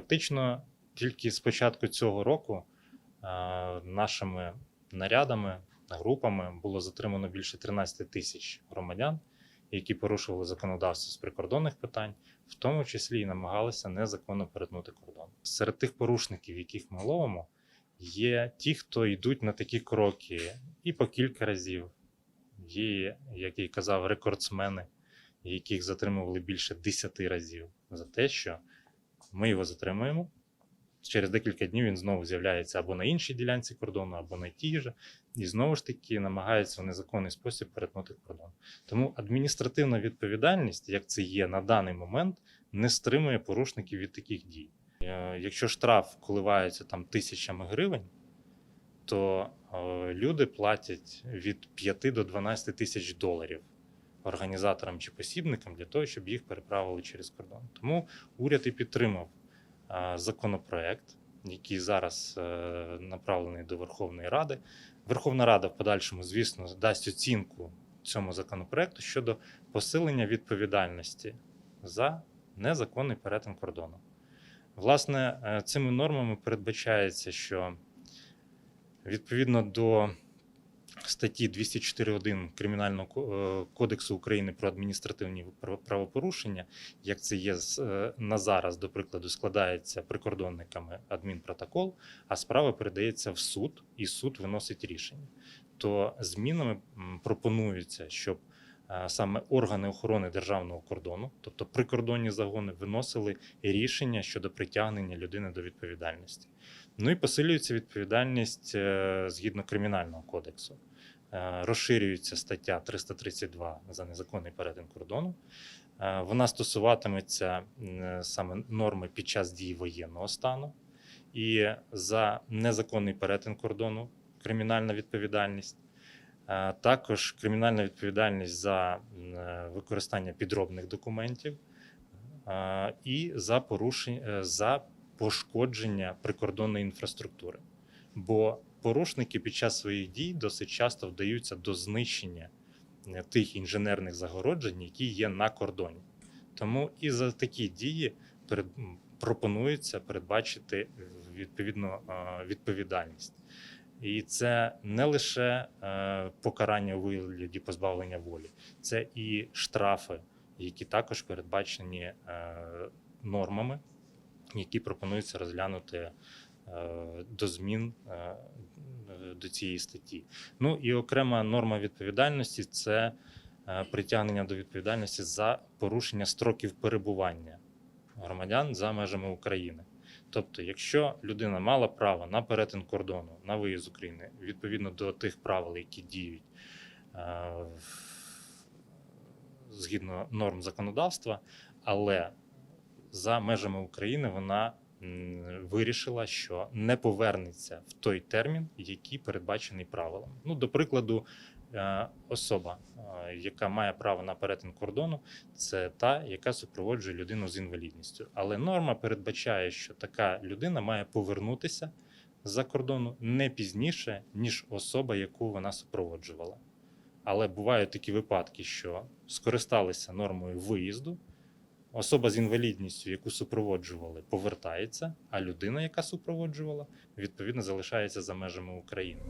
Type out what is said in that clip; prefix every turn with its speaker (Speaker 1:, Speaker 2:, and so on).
Speaker 1: Фактично, тільки з початку цього року е, нашими нарядами, групами було затримано більше 13 тисяч громадян, які порушували законодавство з прикордонних питань, в тому числі і намагалися незаконно перетнути кордон. Серед тих порушників, яких ми ловимо, є ті, хто йдуть на такі кроки і по кілька разів. Є, як я казав, рекордсмени, яких затримували більше 10 разів за те, що ми його затримуємо. Через декілька днів він знову з'являється або на іншій ділянці кордону, або на тій же, і знову ж таки намагається в незаконний спосіб перетнути кордон. Тому адміністративна відповідальність, як це є на даний момент, не стримує порушників від таких дій. Е, Якщо штраф коливається там тисячами гривень, то е, люди платять від 5 до 12 тисяч доларів організаторам чи посібникам для того, щоб їх переправили через кордон. Тому уряд і підтримав законопроект, який зараз е, направлений до Верховної Ради. Верховна Рада в подальшому, звісно, дасть оцінку цьому законопроекту щодо посилення відповідальності за незаконний перетин кордону. Власне, е, цими нормами передбачається, що відповідно до статті 204.1 Кримінального е, кодексу України про адміністративні прав- правопорушення, як це є е, на зараз, до прикладу, складається прикордонниками адмінпротокол, а справа передається в суд, і суд виносить рішення. То змінами пропонується, щоб е, саме органи охорони державного кордону, тобто прикордонні загони, виносили рішення щодо притягнення людини до відповідальності. Ну і посилюється відповідальність е, згідно кримінального кодексу. Е, Розширюється стаття 332 за незаконний перетин кордону. Е, Вона стосуватиметься саме норми під час дії воєнного стану. І за незаконний перетин кордону кримінальна відповідальність. Також кримінальна відповідальність за використання підробних документів і за порушення за пошкодження прикордонної інфраструктури. Бо порушники під час своїх дій досить часто вдаються до знищення е, тих інженерних загороджень, які є на кордоні. Тому і за такі дії пропонується передбачити е, відповідно е, відповідальність. І це не лише покарання у вигляді позбавлення волі, це і штрафи, які також передбачені нормами, які пропонується розглянути е, до змін е, до цієї статті. Ну і окрема норма відповідальності це е, притягнення до відповідальності за порушення строків перебування громадян за межами України. Тобто, якщо людина мала право на перетин кордону, на виїзд з України відповідно до тих правил, які діють згідно норм законодавства, але за межами України вона вирішила, що не повернеться в той термін, який передбачений правилами. Ну, до прикладу, е, особа, е, яка має право на перетин кордону, це та, яка супроводжує людину з інвалідністю. Але норма передбачає, що така людина має повернутися за кордону не пізніше, ніж особа, яку вона супроводжувала. Але бувають такі випадки, що скористалися нормою виїзду. Особа з інвалідністю, яку супроводжували, повертається, а людина, яка супроводжувала, відповідно залишається за межами України.